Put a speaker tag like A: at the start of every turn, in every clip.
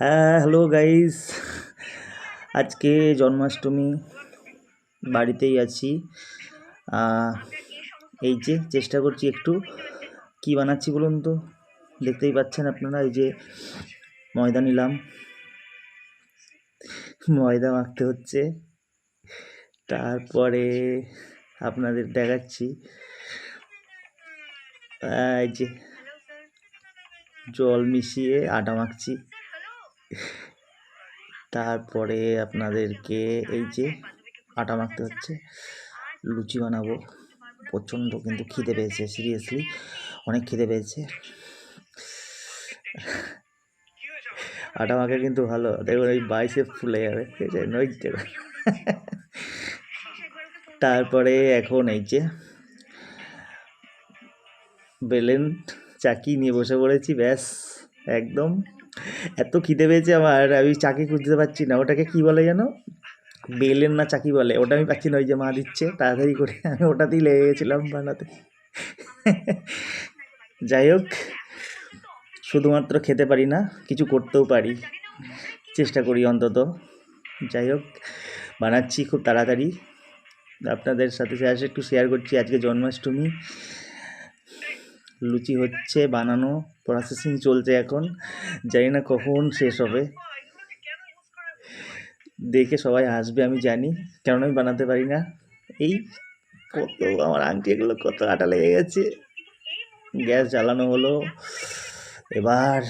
A: হ্যাঁ hello guys আজকে জন্মাষ্টমী, বাড়িতেই আছি। এই যে চেষ্টা করছি একটু কি বানাচ্ছি বলুন তো? দেখতেই পাচ্ছেন আপনারা, এই যে ময়দা নিলাম। ময়দা মাখতে হচ্ছে। তারপরে আপনাদের দেখাচ্ছি। এই যে জল মিশিয়ে আটা মাখছি। তারপরে আপনাদেরকে এই যে আটা মাখতে হচ্ছে। লুচি বানাবো। প্রচণ্ড কিন্তু খিদে পেয়েছে সিরিয়াসলি অনেক খিদে পেয়েছে। আটা মাখা কিন্তু ভালো। দেখুন এই বাইসে ফুলে যাবে। ঠিক আছে নইতে তারপরে এখন এই যে বেলেন চাকি নিয়ে বসে পড়েছি, ব্যাস। একদম। এত খিদে পেয়েছে আমার, আমি চাকি খুঁজতে পারছি না। ওটাকে কি বলে যেন বেলেন না চাকি বলে। ওটা আমি পাচ্ছি না, ওই যে মা দিচ্ছে, তাড়াতাড়ি করে। আমি ওটাতেই লেগে গেছিলাম বানাতে। যাই হোক, শুধুমাত্র খেতে পারি না, কিছু করতেও পারি। চেষ্টা করি অন্তত। যাই হোক, বানাচ্ছি খুব তাড়াতাড়ি। আপনাদের সাথে শেয়ার একটু শেয়ার করছি। আজকে জন্মাষ্টমী। লুচি হচ্ছে, বানানো প্রসেসিং চলছে এখন। জানি না কখন শেষ হবে। দেখে সবাই হাসবে, আমি জানি। কেন আমি বানাতে পারি না। এই কত, আমার আংটি এগুলো কত আটা লেগে গেছে। গ্যাস জ্বালানো হলো। এবার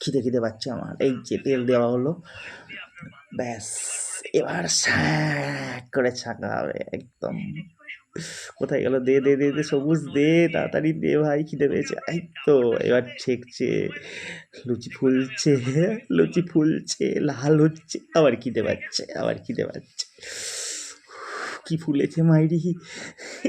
A: খিদে খিদে পাচ্ছে আমার। এই যে তেল দেওয়া হলো। ব্যাস, এবার স্যাক করে ছাঁকা হবে একদম। কোথায় গেল? দে দে দে দে, সবুজ দে, তাড়াতাড়ি দে ভাই, খিদে পেয়েছে। এই তো, এবার ঠেকছে লুচি ফুলছে লুচি ফুলছে, লাল হচ্ছে, আবার খিদে পাচ্ছে, আবার খিদে পাচ্ছে। কি ফুলেছে মাইরি?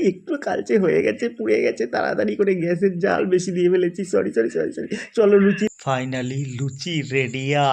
A: একটু কালচে হয়ে গেছে, পুড়ে গেছে, তাড়াতাড়ি করে গ্যাসের জাল বেশি দিয়ে ফেলেছি। সরি সরি সরি সরি চলো লুচি ফাইনালি লুচি রেডিয়া